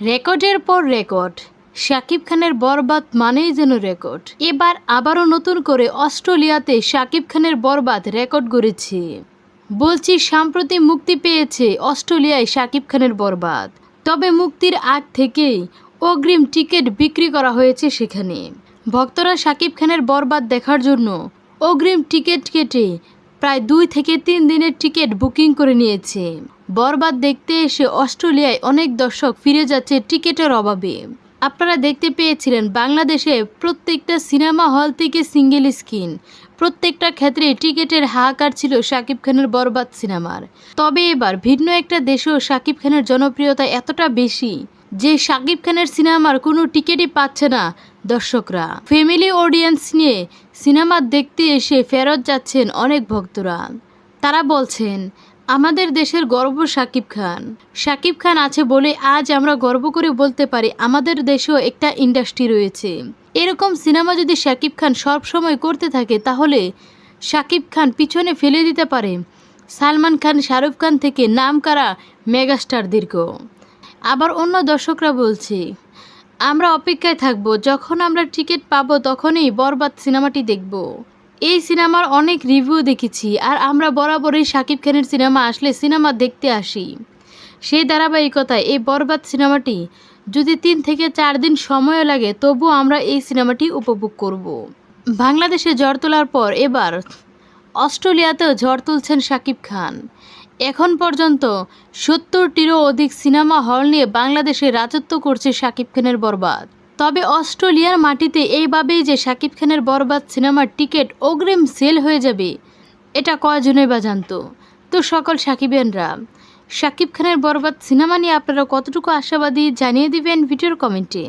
রেকর্ডের পর রেকর্ড। শাকিব খানের বরবাদ মানেই যেন রেকর্ড। এবার আবারও নতুন করে অস্ট্রেলিয়াতে শাকিব খানের বরবাদ রেকর্ড গড়েছে। বলছি সাম্প্রতি মুক্তি পেয়েছে অস্ট্রেলিয়ায় শাকিব খানের বরবাদ। তবে মুক্তির আগ থেকেই অগ্রিম টিকিট বিক্রি করা হয়েছে সেখানে। ভক্তরা শাকিব খানের বরবাদ দেখার জন্য অগ্রিম টিকিট কেটে প্রায় দুই থেকে তিন দিনের টিকিট বুকিং করে নিয়েছে। বরবাদ দেখতে এসে অস্ট্রেলিয়ায় অনেক দর্শক ফিরে যাচ্ছে টিকিটের অভাবে। আপনারা দেখতে পেয়েছিলেন বাংলাদেশে প্রত্যেকটা সিনেমা হল থেকে সিঙ্গেল স্ক্রিন। প্রত্যেকটা ক্ষেত্রে টিকিটের হাহাকার ছিল শাকিব খানের বরবাদ সিনেমার। তবে এবার ভিন্ন একটা দেশেও শাকিব খানের জনপ্রিয়তা এতটা বেশি যে শাকিব খানের সিনেমার কোনো টিকিটই পাচ্ছে না দর্শকরা। ফ্যামিলি অডিয়েন্স নিয়ে সিনেমা দেখতে এসে ফেরত যাচ্ছেন অনেক ভক্তরা। তারা বলছেন আমাদের দেশের গর্ব শাকিব খান। শাকিব খান আছে বলে আজ আমরা গর্ব করে বলতে পারি আমাদের দেশেও একটা ইন্ডাস্ট্রি রয়েছে। এরকম সিনেমা যদি শাকিব খান সব সময় করতে থাকে, তাহলে শাকিব খান পিছনে ফেলে দিতে পারে সালমান খান, শাহরুখ খান থেকে নাম করা দীর্ঘ। আবার অন্য দর্শকরা বলছে, আমরা অপেক্ষায় থাকব, যখন আমরা টিকিট পাবো তখনই বরবাদ সিনেমাটি দেখব। এই সিনেমার অনেক রিভিউ দেখেছি আর আমরা বরাবরই শাকিব খানের সিনেমা আসলে সিনেমা দেখতে আসি। সেই ধারাবাহিকতায় এই বরবাদ সিনেমাটি যদি তিন থেকে চার দিন সময় লাগে তবু আমরা এই সিনেমাটি উপভোগ করব। বাংলাদেশে ঝড় তোলার পর এবার অস্ট্রেলিয়াতেও ঝড় তুলছেন শাকিব খান। এখন পর্যন্ত সত্তরটিরও অধিক সিনেমা হল নিয়ে বাংলাদেশে রাজত্ব করছে শাকিব খানের বরবাদ। তবে অস্ট্রেলিয়ার মাটিতে এইভাবেই যে শাকিব খানের বরবাদ সিনেমার টিকিট অগ্রিম সেল হয়ে যাবে, এটা কয়জনে বা জানতো? তো সকল সাকিবেনরা সাকিব খানের বরবাদ সিনেমা নিয়ে আপনারা কতটুকু আশাবাদী জানিয়ে দিবেন ভিডিওর কমেন্টে।